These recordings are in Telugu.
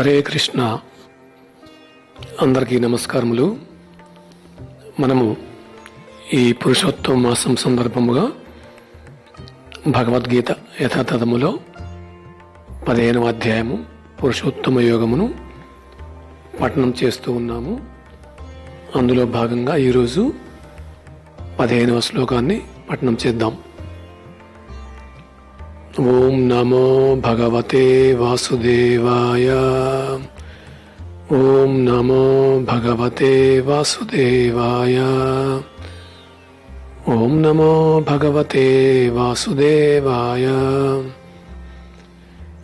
హరే కృష్ణ. అందరికీ నమస్కారములు. మనము ఈ పురుషోత్తమ మాసం సందర్భముగా భగవద్గీత యథాతథములో పదిహేనవ అధ్యాయము పురుషోత్తమ యోగమును పఠనం చేస్తూ ఉన్నాము. అందులో భాగంగా ఈరోజు పదిహేనవ శ్లోకాన్ని పఠనం చేద్దాం. ओम नमो भगवते वासुदेवाय। ओम नमो भगवते वासुदेवाय। ओम नमो भगवते वासुदेवाय।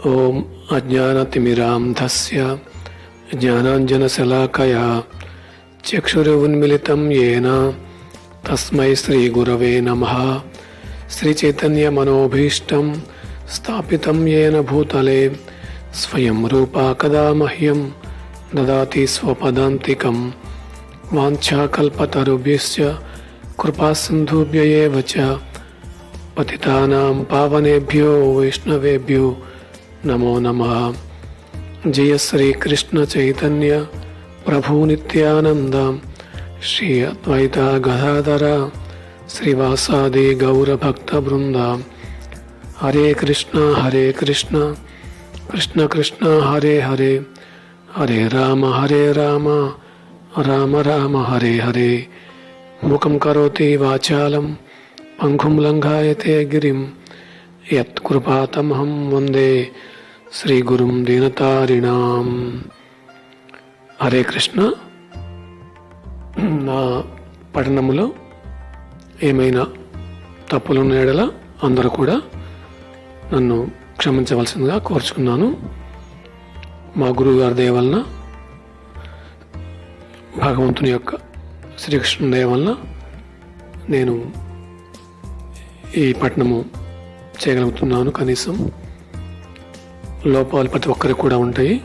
ओम अज्ञानतिमिरान्धस्य ज्ञानाञ्जनशलाकया चक्षुरुन्मिलितं येन। तस्मै श्रीगुरवे नमः। श्रीचैतन्यमनोभीष्टम् श्री स्थापित येन भूतले, स्वयं रूपा कदा मह्यम ददाति स्वपदान्तिकं। वाञ्छाकल्पतरुभ्यश्च कृपा सिंधुभ्य च। पतितानां पावनेभ्यो वैष्णवेभ्यो नमो नमः। जय श्री कृष्ण चैतन्य प्रभु प्रभुनित्यानन्द श्री अद्वैता गदाधर, श्रीवासादि गौरभक्तवृंदा హరే కృష్ణ హరే కృష్ణ. కృష్ణ కృష్ణ హరే హరే. హరే రామ హరే రామ. రామ రామ హరే హరే. ముఖం కరోతి వాచాలం. పంఖుం లంఘాయతే గిరిం. యత్కృపాతమహం వందే శ్రీగురుం దీనతారిణాం. హరే కృష్ణ. నా పఠనములో ఏమైనా తప్పులున్న ఎడల అందరూ కూడా నన్ను క్షమించవలసిందిగా కోరుచుకున్నాను. మా గురువు గారి దయ వలన భగవంతుని యొక్క శ్రీకృష్ణుని దయ వలన నేను ఈ పట్టణము చేయగలుగుతున్నాను కనీసం. లోపాలు ప్రతి ఒక్కరికి కూడా ఉంటాయి.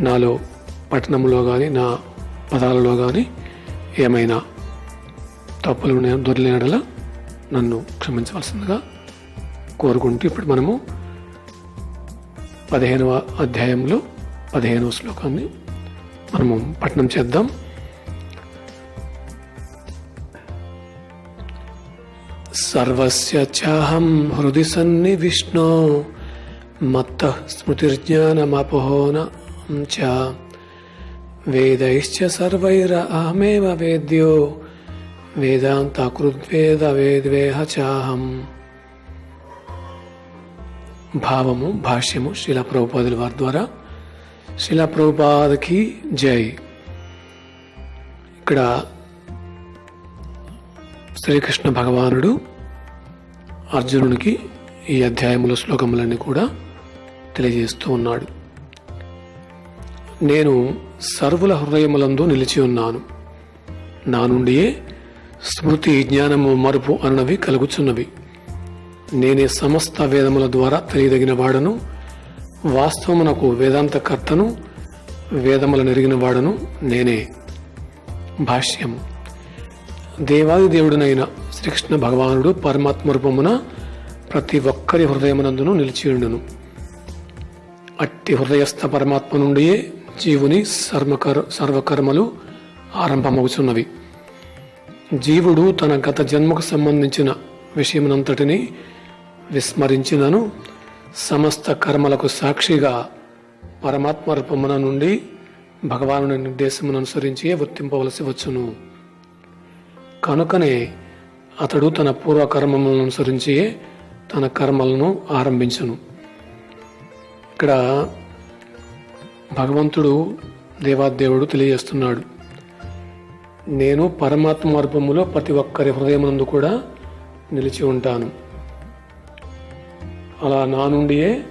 నాలో పట్టణంలో కానీ నా పదాలలో కానీ ఏమైనా తప్పులు ఉన్నాయో నన్ను క్షమించవలసిందిగా కోరుకుంటూ ఇప్పుడు మనము పదిహేనవ అధ్యాయంలో పదిహేనవ శ్లోకాన్ని మనము పఠనం చేద్దాం. సర్వస్య చాహం హృది సన్నివిష్ణో మత్త స్మృతిర్జ్ఞానమపోహన చ. వేదైశ్చ సర్వైర అహమేవ వేద్యో వేదాంతకృద్వేద వేద్వేహ చాహం. భావము భాష్యము శిలా ప్రభుపాదుల వారి ద్వారా. శిలా ప్రభుపాదకి జై. ఇక్కడ శ్రీకృష్ణ భగవానుడు అర్జునునికి ఈ అధ్యాయముల శ్లోకములన్నీ కూడా తెలియజేస్తూ ఉన్నాడు. నేను సర్వుల హృదయములందు నిలిచి ఉన్నాను. నా నుండియే స్మృతి జ్ఞానము మరుపు అన్నవి కలుగుచున్నవి. నేనే సమస్త వేదముల ద్వారా తెలియదగిన వాడను వాస్తవమునకు వేదాంతకర్తను వేదముల నెరిగిన వాడను నేనే. భాష్యం దేవాది దేవుడునైన శ్రీకృష్ణ భగవానుడు పరమాత్మ రూపమున ప్రతి ఒక్కరి హృదయమునందును నిలిచియుండును. అట్టి హృదయస్థ పరమాత్మ నుండియే జీవుని సర్వకర్ సర్వకర్మలు ఆరంభమవుతున్నవి జీవుడు తన గత జన్మకు సంబంధించిన విషయమునంతటిని విస్మరించినను. సమస్త కర్మలకు సాక్షిగా పరమాత్మ రూపమున నుండి భగవానుని నిర్దేశమును అనుసరించి వర్తింపవలసి వచ్చును. కనుకనే అతడు తన పూర్వకర్మములను అనుసరించి తన కర్మలను ఆరంభించును. ఇక్కడ భగవంతుడు దేవాదేవుడు తెలియజేస్తున్నాడు. నేను పరమాత్మ రూపములో ప్రతి ఒక్కరి హృదయమునందు కూడా నిలిచి ఉంటాను. అలా నా నుండియే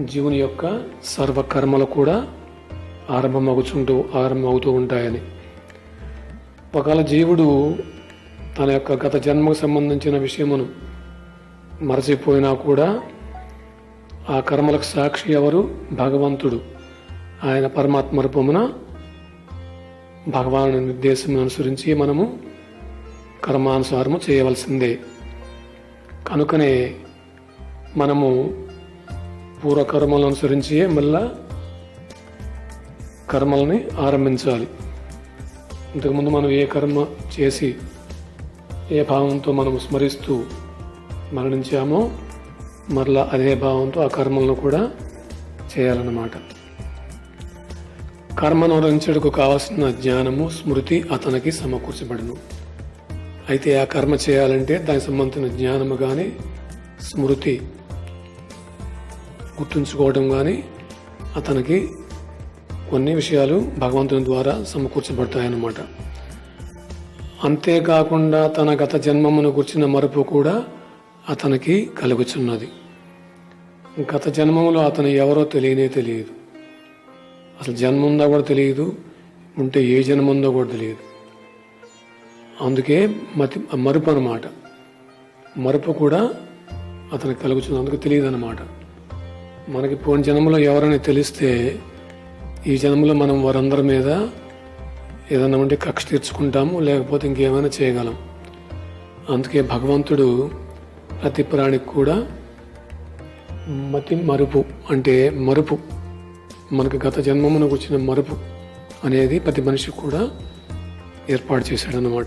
జీవుని యొక్క సర్వకర్మలు కూడా ఆరంభమవుతుంటూ ఆరంభమవుతూ ఉంటాయని. ఒకవేళ జీవుడు తన యొక్క గత జన్మకు సంబంధించిన విషయమును మరచిపోయినా కూడా ఆ కర్మలకు సాక్షి ఎవరు? భగవంతుడు. ఆయన పరమాత్మ రూపమున భగవాను నిర్దేశం అనుసరించి మనము కర్మానుసారము చేయవలసిందే. కనుకనే మనము పూర్వకర్మలను అనుసరించి మళ్ళా కర్మల్ని ఆరంభించాలి. ఇంతకుముందు మనం ఏ కర్మ చేసి ఏ భావంతో మనం స్మరిస్తూ మరణించామో మరలా అదే భావంతో ఆ కర్మలను కూడా చేయాలన్నమాట. కర్మను రంచడుకు కావలసిన జ్ఞానము స్మృతి అతనికి సమకూర్చబడను. అయితే ఆ కర్మ చేయాలంటే దానికి సంబంధించిన జ్ఞానము కానీ స్మృతి గుర్తుంచుకోవడం కానీ అతనికి కొన్ని విషయాలు భగవంతుని ద్వారా సమకూర్చబడతాయన్నమాట. అంతేకాకుండా తన గత జన్మమును గుర్చిన మరుపు కూడా అతనికి కలుగుచున్నది. గత జన్మములో అతను ఎవరో తెలియనే తెలియదు. అసలు జన్మ ఉందో కూడా తెలియదు ఉంటే ఏ జన్మ ఉందో కూడా తెలియదు. అందుకే మతి మరుపు అనమాట మరుపు కూడా అతనికి కలుగుతుంది అందుకు తెలియదు అనమాట మనకి పోయిన జన్మలో ఎవరైనా తెలిస్తే ఈ జన్మలో మనం వారందరి మీద ఏదైనా ఉంటే కక్ష తీర్చుకుంటాము లేకపోతే ఇంకేమైనా చేయగలం. అందుకే భగవంతుడు ప్రతి ప్రాణికి కూడా మతి మరుపు అంటే మరుపు మనకు గత జన్మమునకు వచ్చిన మరుపు అనేది ప్రతి మనిషికి కూడా ఏర్పాటు చేశాడనమాట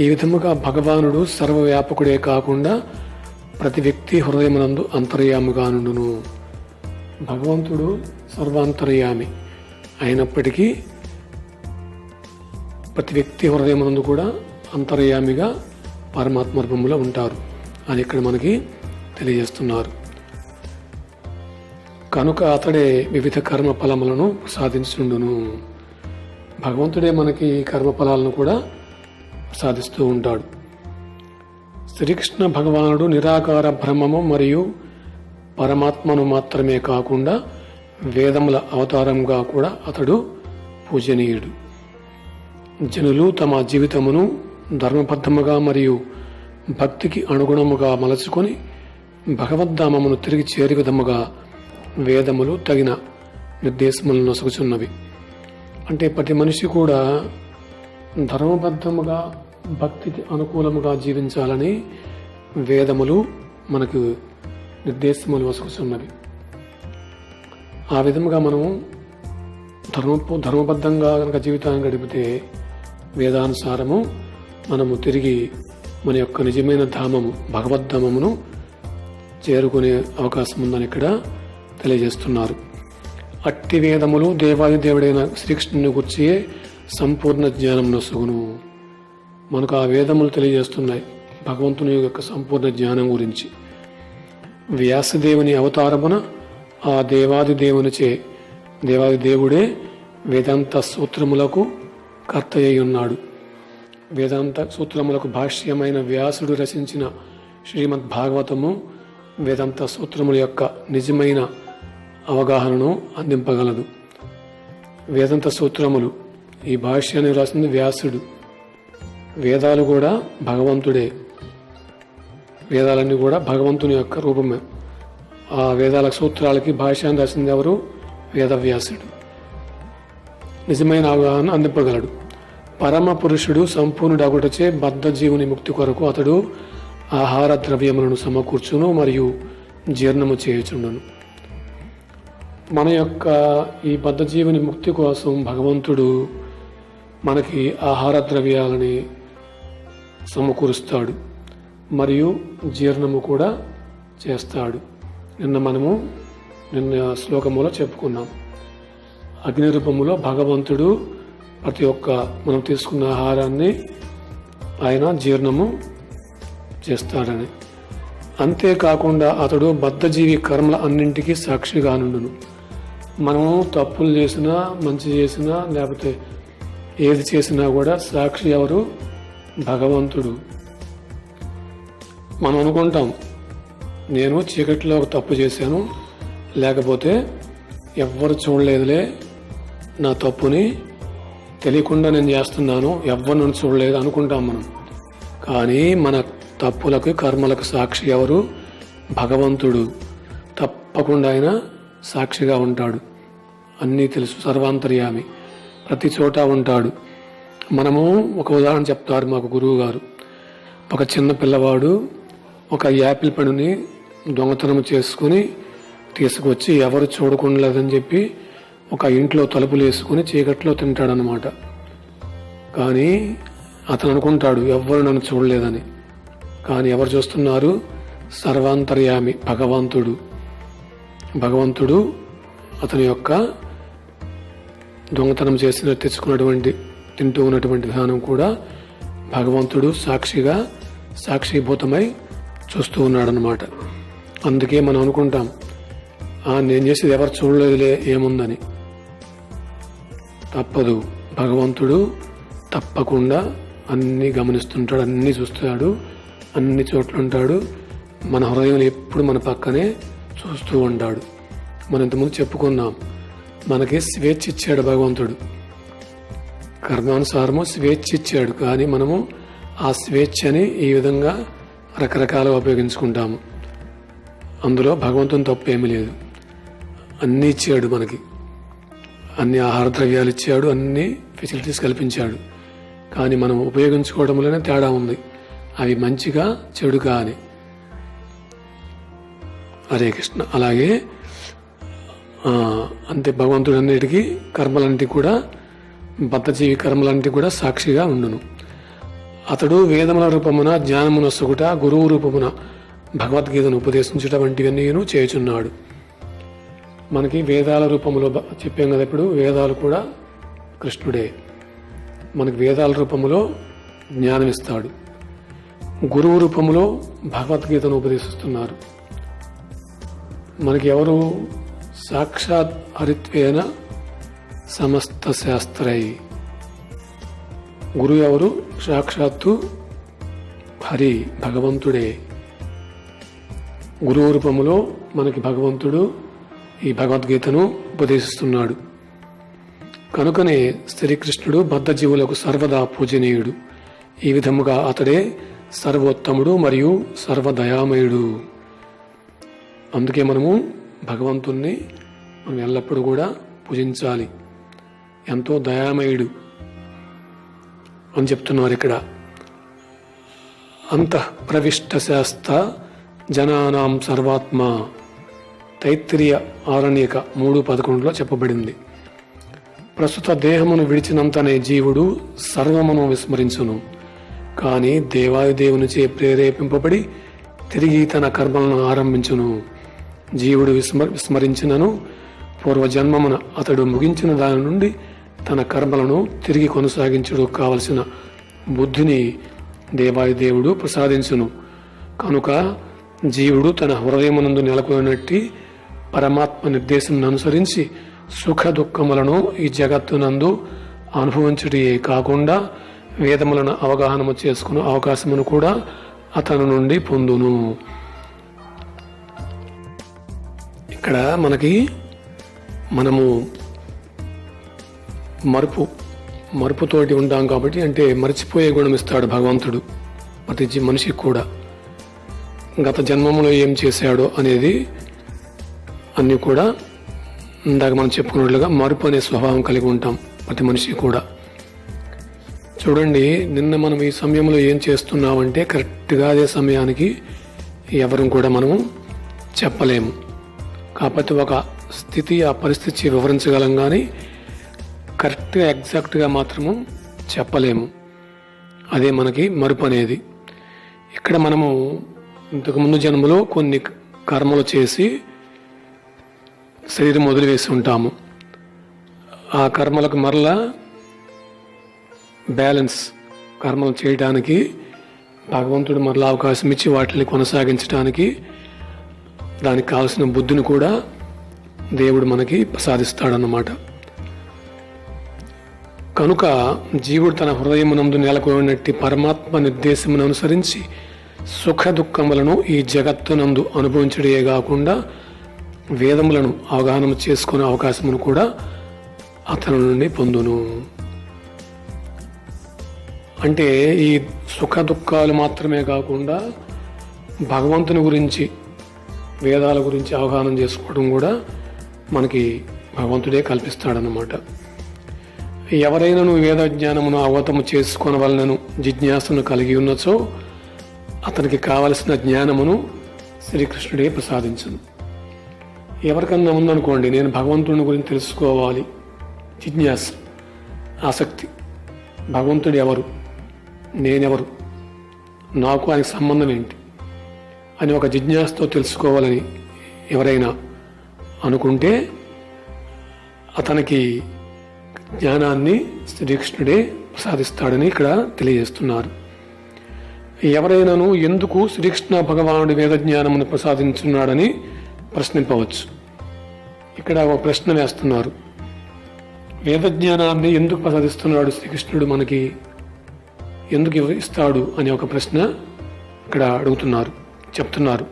ఈ విధముగా భగవానుడు సర్వవ్యాపకుడే కాకుండా ప్రతి వ్యక్తి హృదయమునందు అంతర్యాముగానుండును భగవంతుడు సర్వాంతర్యామి అయినప్పటికీ ప్రతి వ్యక్తి హృదయమునందు కూడా అంతర్యామిగా పరమాత్మ రూపంలో ఉంటారు అని ఇక్కడ మనకి తెలియజేస్తున్నారు. కనుక అతడే వివిధ కర్మ ఫలములను సాధించుండును. భగవంతుడే మనకి ఈ కర్మ ఫలాలను కూడా సాధిస్తూ ఉంటాడు. శ్రీకృష్ణ భగవానుడు నిరాకార బ్రహ్మము మరియు పరమాత్మను మాత్రమే కాకుండా వేదముల అవతారంగా కూడా అతడు పూజనీయుడు. జనులు తమ జీవితమును ధర్మబద్ధముగా మరియు భక్తికి అనుగుణముగా మలచుకొని భగవద్ధామమును తిరిగి చేరి విధముగా వేదములు తగిన నిర్దేశములను నొసగుచున్నవి. అంటే ప్రతి మనిషి కూడా ధర్మబద్ధముగా భక్తికి అనుకూలముగా జీవించాలని వేదములు మనకు నిర్దేశములు వసుకుతున్నవి ఆ విధముగా మనము ధర్మ ధర్మబద్ధంగా కనుక జీవితాన్ని గడిపితే వేదానుసారము మనము తిరిగి మన యొక్క నిజమైన ధామము భగవద్ధామమును చేరుకునే అవకాశం ఉందని ఇక్కడ తెలియజేస్తున్నారు. అట్టి వేదములు దేవాది దేవుడైన శ్రీకృష్ణుని గుర్చి సంపూర్ణ జ్ఞానం నొసుగును మనకు ఆ వేదములు తెలియజేస్తున్నాయి. భగవంతుని యొక్క సంపూర్ణ జ్ఞానం గురించి. వ్యాసదేవుని అవతారమున ఆ దేవాది దేవునిచే దేవాది దేవుడే వేదాంత సూత్రములకు కర్త అయి ఉన్నాడు. వేదాంత సూత్రములకు భాష్యమైన వ్యాసుడు రచించిన శ్రీమద్ భాగవతము వేదాంత సూత్రముల యొక్క నిజమైన అవగాహనను అందింపగలదు. వేదాంత సూత్రములు ఈ భాష్యాన్ని రాసింది వ్యాసుడు. వేదాలు కూడా భగవంతుడే. వేదాలన్నీ కూడా భగవంతుని యొక్క రూపమే. ఆ వేదాల సూత్రాలకి భాష్యాన్ని రాసింది ఎవరు? వేదవ్యాసుడు. నిజమైన అవగాహన అందింపగలడు. పరమ పురుషుడు సంపూర్ణుడగుటచే బద్ధ జీవుని ముక్తి కొరకు అతడు ఆహార ద్రవ్యములను సమకూర్చును మరియు జీర్ణము చేయుచుండును. మన యొక్క ఈ బద్ధ జీవుని ముక్తి కోసం భగవంతుడు మనకి ఆహార ద్రవ్యాలని సమకూరుస్తాడు. మరియు జీర్ణము కూడా చేస్తాడు. నిన్న మనము నిన్న శ్లోకములో చెప్పుకున్నాం. అగ్ని రూపములో భగవంతుడు ప్రతి ఒక్క మనం తీసుకున్న ఆహారాన్ని ఆయన జీర్ణము చేస్తాడని. అంతేకాకుండా అతడు బద్ధజీవి కర్మల అన్నింటికీ సాక్షిగా నుండును. మనము తప్పులు చేసినా మంచి చేసినా లేకపోతే ఏది చేసినా కూడా సాక్షి ఎవరు? భగవంతుడు. మనం అనుకుంటాం నేను చీకటిలో ఒక తప్పు చేశాను లేకపోతే ఎవ్వరు చూడలేదులే నా తప్పుని తెలియకుండా నేను చేస్తున్నాను ఎవ్వరు నన్ను చూడలేదు అనుకుంటాం మనం. కానీ మన తప్పులకు కర్మలకు సాక్షి ఎవరు? భగవంతుడు. తప్పకుండా ఆయన సాక్షిగా ఉంటాడు. అన్నీ తెలుసు సర్వాంతర్యామి. ప్రతి చోట ఉంటాడు. మనము ఒక ఉదాహరణ చెప్తారు మాకు గురువు గారు. ఒక చిన్న పిల్లవాడు ఒక యాపిల్ పండుని దొంగతనం చేసుకుని తీసుకొచ్చి ఎవరు చూడకుండలేదని చెప్పి ఒక ఇంట్లో తలుపులు వేసుకుని చీకట్లో తింటాడనమాట కానీ అతను అనుకుంటాడు ఎవ్వరు నన్ను చూడలేదని. కానీ ఎవరు చూస్తున్నారు? సర్వాంతర్యామి భగవంతుడు. భగవంతుడు అతని యొక్క దొంగతనం చేసిన తెచ్చుకున్నటువంటి తింటూ ఉన్నటువంటి విధానం కూడా భగవంతుడు సాక్షిగా సాక్షిభూతమై చూస్తూ ఉన్నాడనమాట అందుకే మనం అనుకుంటాం "ఆ, నేను చేసేది ఎవరు చూడలేదులే ఏముందని. తప్పదు. భగవంతుడు తప్పకుండా అన్నీ గమనిస్తుంటాడు అన్ని చూస్తాడు అన్ని చోట్ల ఉంటాడు మన హృదయం ఎప్పుడు మన పక్కనే చూస్తూ ఉంటాడు. మనం ఇంతకుముందు చెప్పుకున్నాం మనకి స్వేచ్ఛ ఇచ్చాడు భగవంతుడు. కర్మానుసారము స్వేచ్ఛ ఇచ్చాడు. కానీ మనము ఆ స్వేచ్ఛని ఈ విధంగా రకరకాలుగా ఉపయోగించుకుంటాము. అందులో భగవంతుని తప్పు ఏమీ లేదు. అన్నీ ఇచ్చాడు మనకి. అన్ని ఆహార ద్రవ్యాలు ఇచ్చాడు అన్ని ఫెసిలిటీస్ కల్పించాడు. కానీ మనం ఉపయోగించుకోవడంలోనే తేడా ఉంది. అవి మంచిగా చెడుగా అని. హరే కృష్ణ. అలాగే అంతే. భగవంతుడు అన్నిటికీ కర్మలంటి కూడా బద్ధజీవి కర్మలంటి కూడా సాక్షిగా ఉండును. అతడు వేదముల రూపమున జ్ఞానమున సొగుట గురువు రూపమున భగవద్గీతను ఉపదేశించుట వంటివన్నీ చేయుచున్నాడు. మనకి వేదాల రూపంలో చెప్పాం కదా ఇప్పుడు వేదాలు కూడా కృష్ణుడే. మనకి వేదాల రూపంలో జ్ఞానం ఇస్తాడు గురువు రూపంలో భగవద్గీతను ఉపదేశిస్తున్నారు. మనకి ఎవరు సాక్షాత్ హరిత్వేన సమస్త శాస్త్రై గురు ఎవరు సాక్షాత్తు హరి భగవంతుడే గురువు రూపములో మనకి భగవంతుడు ఈ భగవద్గీతను ఉపదేశిస్తున్నాడు. కనుకనే శ్రీకృష్ణుడు బద్ధజీవులకు సర్వదా పూజనీయుడు. ఈ విధముగా అతడే సర్వోత్తముడు మరియు సర్వదయామయుడు. అందుకే మనము భగవంతుణ్ణి మనం ఎల్లప్పుడూ కూడా పూజించాలి. ఎంతో దయామయుడు అని చెప్తున్నారు ఇక్కడ. అంతః ప్రవిష్ట శాస్త జనానాం సర్వాత్మ తైత్తిరీయ ఆరణ్యక మూడు పదకొండులో చెప్పబడింది. ప్రస్తుత దేహమును విడిచినంతనే జీవుడు సర్వమును విస్మరించును. కానీ దేవాది దేవునిచే ప్రేరేపింపబడి తిరిగి తన కర్మలను ఆరంభించును. జీవుడు విస్మ విస్మరించినను. పూర్వజన్మమున అతడు ముగించిన దాని నుండి తన కర్మలను తిరిగి కొనసాగించుడు కావలసిన బుద్ధిని దేవాది దేవుడు ప్రసాదించును. కనుక జీవుడు తన హృదయమునందు నెలకొనినట్టి పరమాత్మ నిర్దేశం అనుసరించి సుఖ దుఃఖములను ఈ జగత్తునందు అనుభవించుటే కాకుండా వేదములను అవగాహన చేసుకునే అవకాశమును కూడా అతను నుండి పొందును. ఇక్కడ మనకి మనము మరుపు మరుపుతోటి ఉంటాం కాబట్టి అంటే మర్చిపోయే గుణం ఇస్తాడు భగవంతుడు ప్రతి మనిషికి కూడా. గత జన్మములో ఏం చేశాడో అనేది అన్నీ కూడా ఇందాక మనం చెప్పుకున్నట్లుగా మరుపు అనే స్వభావం కలిగి ఉంటాం ప్రతి మనిషి కూడా. చూడండి నిన్న మనం ఈ సమయంలో ఏం చేస్తున్నామంటే కరెక్ట్గా అదే సమయానికి ఎవరు కూడా మనము చెప్పలేము. కాకపోతే ఒక స్థితి ఆ పరిస్థితి వివరించగలం కానీ కరెక్ట్గా ఎగ్జాక్ట్గా మాత్రము చెప్పలేము. అదే మనకి మరుపు అనేది. ఇక్కడ మనము ఇంతకుముందు జన్మలో కొన్ని కర్మలు చేసి శరీరం వదిలివేసి ఉంటాము. ఆ కర్మలకు మరలా బ్యాలెన్స్ కర్మలు చేయడానికి భగవంతుడు మరలా అవకాశం ఇచ్చి వాటిని కొనసాగించడానికి దానికి కావాల్సిన బుద్ధిని కూడా దేవుడు మనకి ప్రసాదిస్తాడన్నమాట. కనుక జీవుడు తన హృదయమునందు నెలకొన్నట్టి పరమాత్మ నిర్దేశమును అనుసరించి సుఖ దుఃఖములను ఈ జగత్తునందు అనుభవించడే కాకుండా వేదములను అవగాహన చేసుకునే అవకాశమును కూడా అతను నుండి పొందును. అంటే ఈ సుఖ దుఃఖాలు మాత్రమే కాకుండా భగవంతుని గురించి వేదాల గురించి అవగాహన చేసుకోవడం కూడా మనకి భగవంతుడే కల్పిస్తాడనమాట ఎవరైనాను వేద జ్ఞానమును అవగతము చేసుకొనవలనను జిజ్ఞాసను కలిగి ఉన్నచో అతనికి కావలసిన జ్ఞానమును శ్రీకృష్ణుడే ప్రసాదించును. ఎవరికన్నా ఉందనుకోండి నేను భగవంతుని గురించి తెలుసుకోవాలి. జిజ్ఞాస ఆసక్తి. భగవంతుడు ఎవరు? నేనెవరు? నాకు ఆయనకు సంబంధం ఏంటి? అని ఒక జిజ్ఞాసతో తెలుసుకోవాలని ఎవరైనా అనుకుంటే అతనికి జ్ఞానాన్ని శ్రీకృష్ణుడే ప్రసాదిస్తాడని ఇక్కడ తెలియజేస్తున్నారు. ఎవరైనాను ఎందుకు శ్రీకృష్ణ భగవానుడి వేద జ్ఞానమును ప్రసాదించున్నాడని ప్రశ్నింపవచ్చు. ఇక్కడ ఒక ప్రశ్న వేస్తున్నారు. వేద జ్ఞానాన్ని ఎందుకు ప్రసాదిస్తున్నాడు శ్రీకృష్ణుడు మనకి? ఎందుకు ఇస్తాడు అనే ఒక ప్రశ్న ఇక్కడ అడుగుతున్నారు చెప్తున్నారు.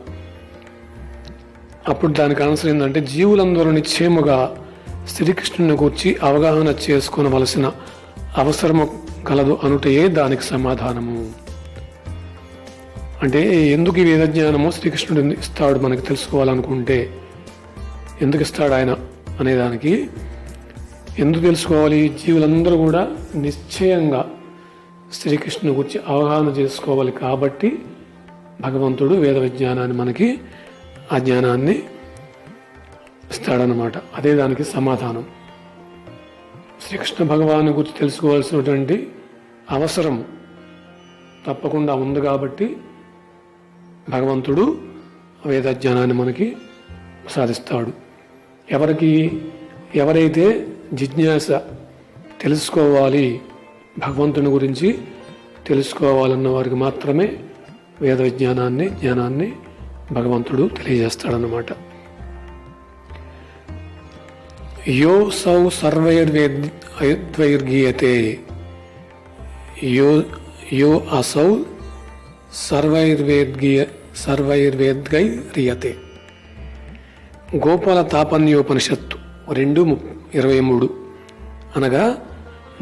అప్పుడు దానికి ఆన్సర్ ఏంటంటే జీవులందరూ నిశ్చయముగా శ్రీకృష్ణుని గూర్చి అవగాహన చేసుకునవలసిన అవసరము కలదు అనుటయే దానికి సమాధానము. అంటే ఎందుకు ఈ వేద జ్ఞానము శ్రీకృష్ణుడు ఇస్తాడు మనకి తెలుసుకోవాలనుకుంటే? ఎందుకు ఇస్తాడు ఆయన అనేదానికి ఎందుకు తెలుసుకోవాలి? జీవులందరూ కూడా నిశ్చయంగా శ్రీకృష్ణుని గురించి అవగాహన చేసుకోవాలి కాబట్టి భగవంతుడు వేద విజ్ఞానాన్ని మనకి ఆ జ్ఞానాన్ని ఇస్తాడనమాట అదే దానికి సమాధానం. శ్రీకృష్ణ భగవాను గురించి తెలుసుకోవాల్సినటువంటి అవసరం తప్పకుండా ఉంది కాబట్టి భగవంతుడు వేద జ్ఞానాన్ని మనకి సాధిస్తాడు ఎవరికి ఎవరైతే జిజ్ఞాస తెలుసుకోవాలి భగవంతుని గురించి తెలుసుకోవాలన్న వారికి మాత్రమే వేద విజ్ఞానాన్ని జ్ఞానాన్ని భగవంతుడు తెలియజేస్తాడనమాట యో సౌ సర్వైర్వేద్వైర్గీయతే యో యో అసౌ సర్వైర్వేద్గీయ సర్వైర్వేద్గైర్యతే గోపాల తాపన్యోపనిషత్తు రెండు ఇరవై మూడు. అనగా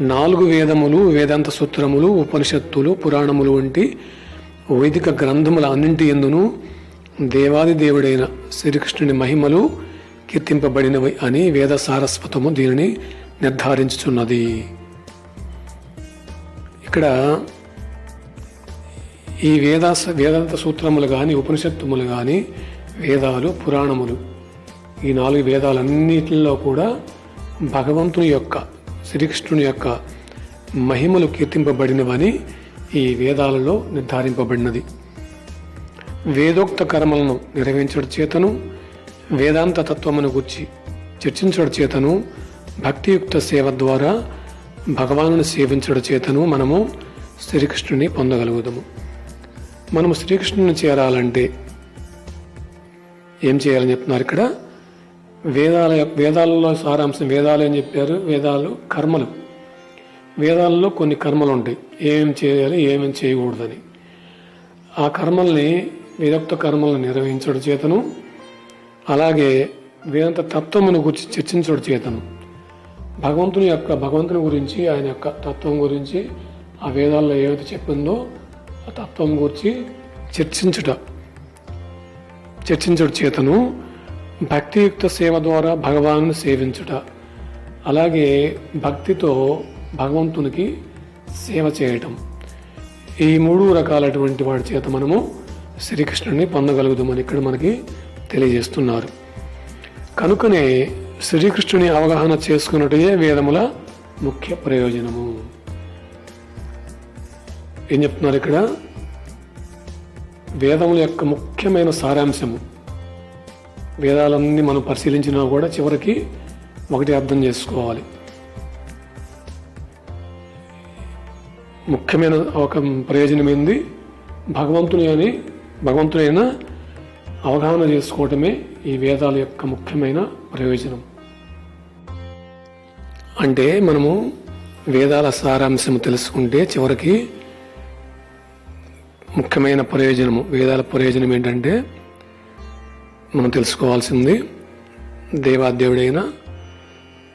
నాలుగు వేదములు వేదాంత సూత్రములు ఉపనిషత్తులు పురాణములు వంటి వైదిక గ్రంథముల అన్నింటి ఎందును దేవాది దేవుడైన శ్రీకృష్ణుని మహిమలు కీర్తింపబడినవి అని వేద సారస్వతము దీనిని నిర్ధారించుచున్నది. ఇక్కడ ఈ వేద వేదాంత సూత్రములు కానీ ఉపనిషత్తుములు కానీ వేదాలు పురాణములు ఈ నాలుగు వేదాలన్నిటిలో కూడా భగవంతుని యొక్క శ్రీకృష్ణుని యొక్క మహిమలు కీర్తింపబడినవని ఈ వేదాలలో నిర్ధారింపబడినది. వేదోక్త కర్మలను నిర్వహించడం చేతను వేదాంత తత్వమును గుర్చి చర్చించడం చేతను భక్తియుక్త సేవ ద్వారా భగవానుని సేవించడం చేతను మనము శ్రీకృష్ణుని పొందగలుగుదాము. మనము శ్రీకృష్ణుని చేరాలంటే ఏం చేయాలని చెప్తున్నారు ఇక్కడ? వేదాల వేదాలలో సారాంశం వేదాలు ఏం చెప్పారు? వేదాలు కర్మలు. వేదాలలో కొన్ని కర్మలు ఉంటాయి ఏమేమి చేయాలి ఏమేమి చేయకూడదని. ఆ కర్మల్ని వేదోక్త కర్మలను నిర్వహించడం చేతను. అలాగే వేదాంత తత్వమును గురించి చర్చించడం చేతను. భగవంతుని యొక్క భగవంతుని గురించి ఆయన యొక్క తత్వం గురించి ఆ వేదాల్లో ఏమైతే చెప్పిందో ఆ తత్వం గురించి చర్చించుట. చర్చించుట చేతను. భక్తియుక్త సేవ ద్వారా భగవాను సేవించుట. అలాగే భక్తితో భగవంతునికి సేవ చేయటం. ఈ మూడు రకాలటువంటి వాడి చేత మనము శ్రీకృష్ణుడిని పొందగలుగుదామని ఇక్కడ మనకి తెలియజేస్తున్నారు. కనుకనే శ్రీకృష్ణుని అవగాహన చేసుకున్నట్టుయే వేదముల ముఖ్య ప్రయోజనము. ఏం చెప్తున్నారు ఇక్కడ? వేదముల యొక్క ముఖ్యమైన సారాంశము. వేదాలన్నీ మనం పరిశీలించినా కూడా చివరికి ఒకటి అర్థం చేసుకోవాలి. ముఖ్యమైన ఒక ప్రయోజనం ఏంది భగవంతుని అని భగవంతునైన అవగాహన చేసుకోవటమే ఈ వేదాల యొక్క ముఖ్యమైన ప్రయోజనం. అంటే మనము వేదాల సారాంశం తెలుసుకుంటే చివరికి ముఖ్యమైన ప్రయోజనము వేదాల ప్రయోజనం ఏంటంటే మనం తెలుసుకోవాల్సింది దేవాదేవుడైన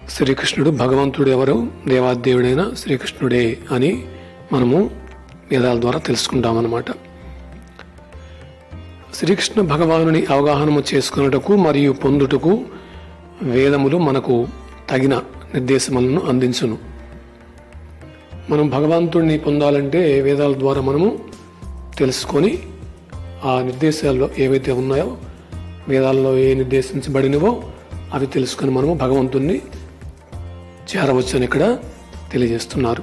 శ్రీకృష్ణుడు భగవంతుడు ఎవరు దేవాదేవుడైన శ్రీకృష్ణుడే అని మనము వేదాల ద్వారా తెలుసుకుంటామన్నమాట. శ్రీకృష్ణ భగవానుని అవగాహనము చేసుకున్నటకు మరియు పొందుటకు వేదములు మనకు తగిన నిర్దేశములను అందించును. మనం భగవంతుడిని పొందాలంటే వేదాల ద్వారా మనము తెలుసుకొని ఆ నిర్దేశాల్లో ఏవైతే ఉన్నాయో వేదాల్లో ఏ నిర్దేశించబడినవో అవి తెలుసుకొని మనము భగవంతుణ్ణి చేరవచ్చని ఇక్కడ తెలియజేస్తున్నారు.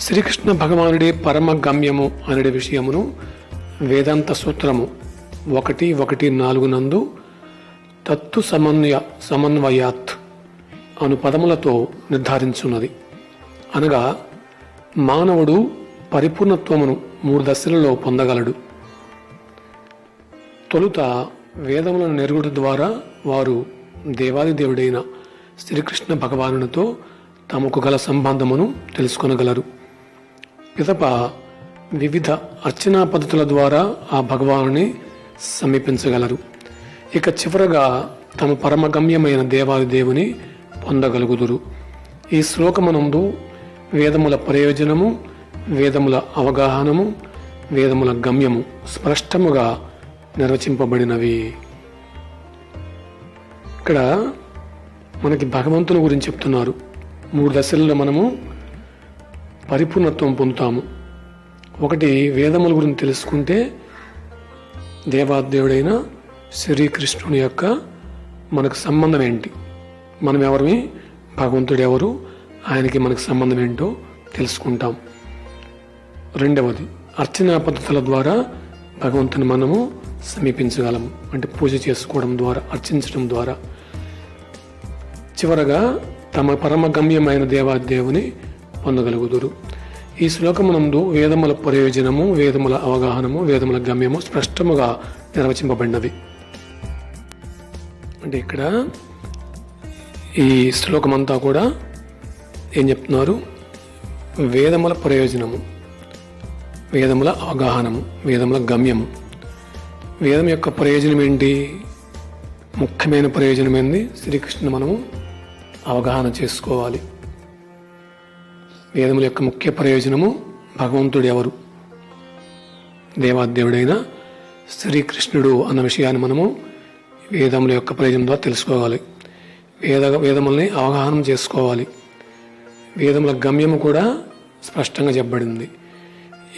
శ్రీకృష్ణ భగవానుడే పరమ గమ్యము అనే విషయమును వేదాంత సూత్రము. ఒకటి ఒకటి నాలుగు నందు తత్తు సమన్వయ సమన్వయాత్ అను పదములతో నిర్ధారించున్నది. అనగా మానవుడు పరిపూర్ణత్వమును మూడు దశలలో పొందగలడు. తొలుత వేదములను నెరుగుట ద్వారా వారు దేవాది దేవుడైన శ్రీకృష్ణ భగవానునితో తమకు గల సంబంధమును తెలుసుకొనగలరు. పిదప వివిధ అర్చనా పద్ధతుల ద్వారా ఆ భగవానుని సమీపించగలరు. ఇక చివరగా తమ పరమగమ్యమైన దేవాది దేవుని పొందగలుగుదురు. ఈ శ్లోకమనందు వేదముల ప్రయోజనము వేదముల అవగాహనము వేదముల గమ్యము స్పష్టముగా నిర్వచింపబడినవి. ఇక్కడ మనకి భగవంతుని గురించి చెప్తున్నారు. మూడు దశల్లో మనము పరిపూర్ణత్వం పొందుతాము. ఒకటి వేదముల గురించి తెలుసుకుంటే దేవాదేవుడైన శ్రీకృష్ణుని యొక్క మనకు సంబంధం ఏంటి? మనం ఎవరిమి భగవంతుడు ఎవరు? ఆయనకి మనకు సంబంధం ఏంటో తెలుసుకుంటాం. రెండవది అర్చనా పద్ధతుల ద్వారా భగవంతుని మనము సమీపించగలము. అంటే పూజ చేసుకోవడం ద్వారా అర్చించడం ద్వారా. చివరగా తమ పరమ గమ్యమైన దేవాదేవుని పొందగలుగుదురు. ఈ శ్లోకమునందు వేదముల ప్రయోజనము వేదముల అవగాహనము వేదముల గమ్యము స్పష్టముగా నిర్వచింపబడినది అంటే ఇక్కడ ఈ శ్లోకమంతా కూడా ఏం చెప్తున్నారు? వేదముల ప్రయోజనము వేదముల అవగాహనము వేదముల గమ్యము. వేదం యొక్క ప్రయోజనం ఏంటి ముఖ్యమైన ప్రయోజనం ఏంది శ్రీకృష్ణ మనము అవగాహన చేసుకోవాలి. వేదముల యొక్క ముఖ్య ప్రయోజనము భగవంతుడు ఎవరు? దేవాదేవుడైన శ్రీకృష్ణుడు అన్న విషయాన్ని మనము వేదముల యొక్క ప్రయోజనం ద్వారా తెలుసుకోవాలి. వేద వేదముల్ని అవగాహన చేసుకోవాలి. వేదముల గమ్యము కూడా స్పష్టంగా చెప్పబడింది.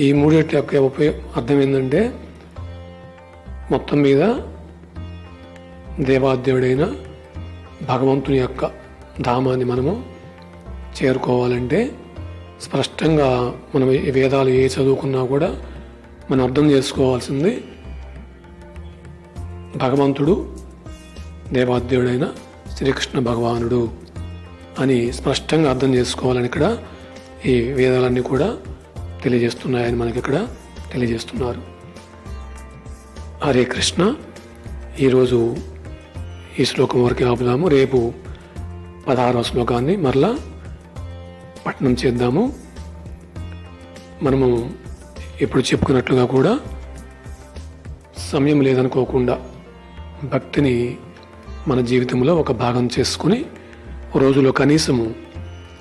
ఈ మూడింటి యొక్క ఉపయోగ అర్థం ఏంటంటే మొత్తం మీద దేవాదేవుడైన భగవంతుని యొక్క ధామాన్ని మనము చేరుకోవాలంటే స్పష్టంగా మనం ఈ వేదాలు ఏ చదువుకున్నా కూడా మనం అర్థం చేసుకోవాల్సింది భగవంతుడు దేవాదేవుడైన శ్రీకృష్ణ భగవానుడు అని స్పష్టంగా అర్థం చేసుకోవాలని ఇక్కడ ఈ వేదాలన్నీ కూడా తెలియజేస్తున్నాయని మనకి ఇక్కడ తెలియజేస్తున్నారు. హరే కృష్ణ ఈరోజు ఈ శ్లోకం వరకు ఆపుదాము. రేపు పదహారవ శ్లోకాన్ని మరలా పఠనం చేద్దాము. మనము ఎప్పుడు చెప్పుకున్నట్లుగా కూడా సమయం లేదనుకోకుండా భక్తిని మన జీవితంలో ఒక భాగం చేసుకుని రోజులో కనీసము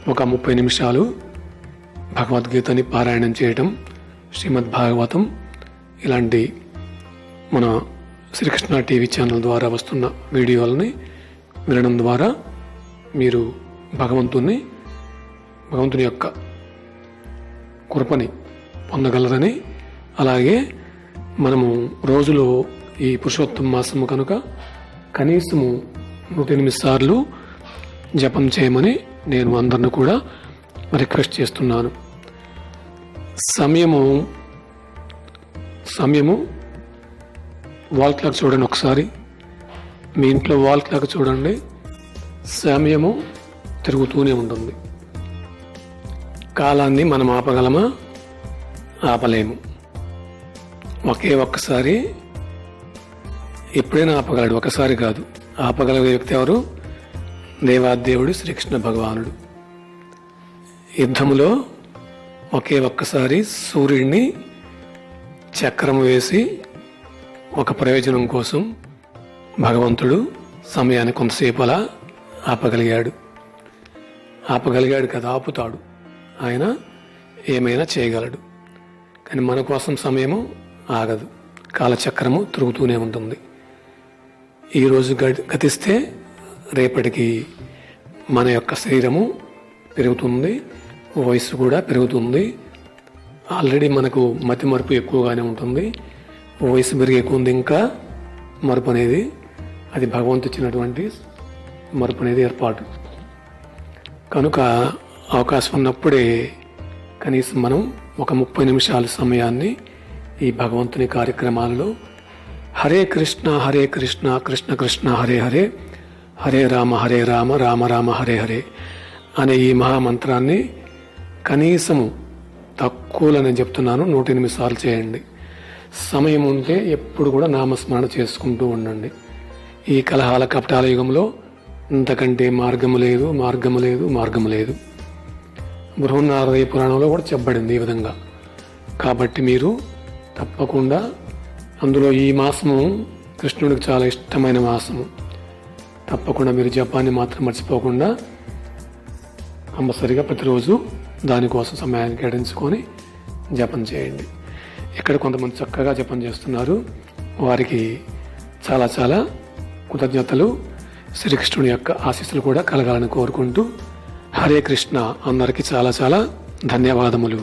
ఒక ముప్పై నిమిషాలు భగవద్గీతని పారాయణం చేయటం శ్రీమద్ భాగవతం ఇలాంటి మన శ్రీకృష్ణ టీవీ ఛానల్ ద్వారా వస్తున్న వీడియోలని వినడం ద్వారా మీరు భగవంతుని భగవంతుని యొక్క కృపని పొందగలరని అలాగే మనము రోజులో ఈ పురుషోత్తమ మాసము కనుక కనీసము నూట ఎనిమిది సార్లు జపం చేయమని నేను అందరిని కూడా రిక్వెస్ట్ చేస్తున్నాను. సమయము సమయము వాల్ క్లాక్ చూడండి ఒకసారి. మీ ఇంట్లో వాల్ క్లాక్ చూడండి. సమయము తిరుగుతూనే ఉంటుంది. కాలాన్ని మనం ఆపగలమా? ఆపలేము. ఒకే ఒక్కసారి ఎప్పుడైనా ఆపగలడు ఒకసారి కాదు. ఆపగల వ్యక్తి ఎవరు? దేవాదేవుడు శ్రీకృష్ణ భగవానుడు. యుద్ధంలో ఒకే ఒక్కసారి సూర్యుడిని చక్రం వేసి ఒక ప్రయోజనం కోసం భగవంతుడు సమయాన్ని కొంతసేపు అలా ఆపగలిగాడు. ఆపగలిగాడు కదా ఆపుతాడు. ఆయన ఏమైనా చేయగలడు. కానీ మన కోసం సమయము ఆగదు. కాలచక్రము తిరుగుతూనే ఉంటుంది. ఈరోజు గ- గతిస్తే రేపటికి మన యొక్క శరీరము పెరుగుతుంది వయసు కూడా పెరుగుతుంది. ఆల్రెడీ మనకు మతి మరుపు ఎక్కువగానే ఉంటుంది. వయసు పెరిగే కొంది ఇంకా మరుపు అనేది అది భగవంతు ఇచ్చినటువంటి మరుపు అనేది ఏర్పాటు. కనుక అవకాశం ఉన్నప్పుడే కనీసం మనం ఒక ముప్పై నిమిషాల సమయాన్ని ఈ భగవంతుని కార్యక్రమాలలో హరే కృష్ణ హరే కృష్ణ కృష్ణ కృష్ణ హరే హరే హరే రామ హరే రామ రామ రామ హరే హరే అనే ఈ మహామంత్రాన్ని కనీసము తక్కువలో నేను చెప్తున్నాను నూట ఎనిమిది సార్లు చేయండి. సమయం ఉంటే ఎప్పుడు కూడా నామస్మరణ చేసుకుంటూ ఉండండి. ఈ కలహాల కపటాల యుగంలో ఇంతకంటే మార్గము లేదు మార్గము లేదు మార్గము లేదు. బృహన్నారదయ పురాణంలో కూడా చెప్పబడింది ఈ విధంగా. కాబట్టి మీరు తప్పకుండా అందులో ఈ మాసము కృష్ణుడికి చాలా ఇష్టమైన మాసము. తప్పకుండా మీరు జపాన్ని మాత్రం మర్చిపోకుండా కంపల్సరిగా ప్రతిరోజు దానికోసం సమయాన్ని కేటాయించుకొని జపం చేయండి. ఇక్కడ కొంతమంది చక్కగా జపం చేస్తున్నారు. వారికి చాలా చాలా కృతజ్ఞతలు. శ్రీకృష్ణుని యొక్క ఆశీస్సులు కూడా కలగాలని కోరుకుంటూ హరే కృష్ణ అందరికీ చాలా చాలా ధన్యవాదములు.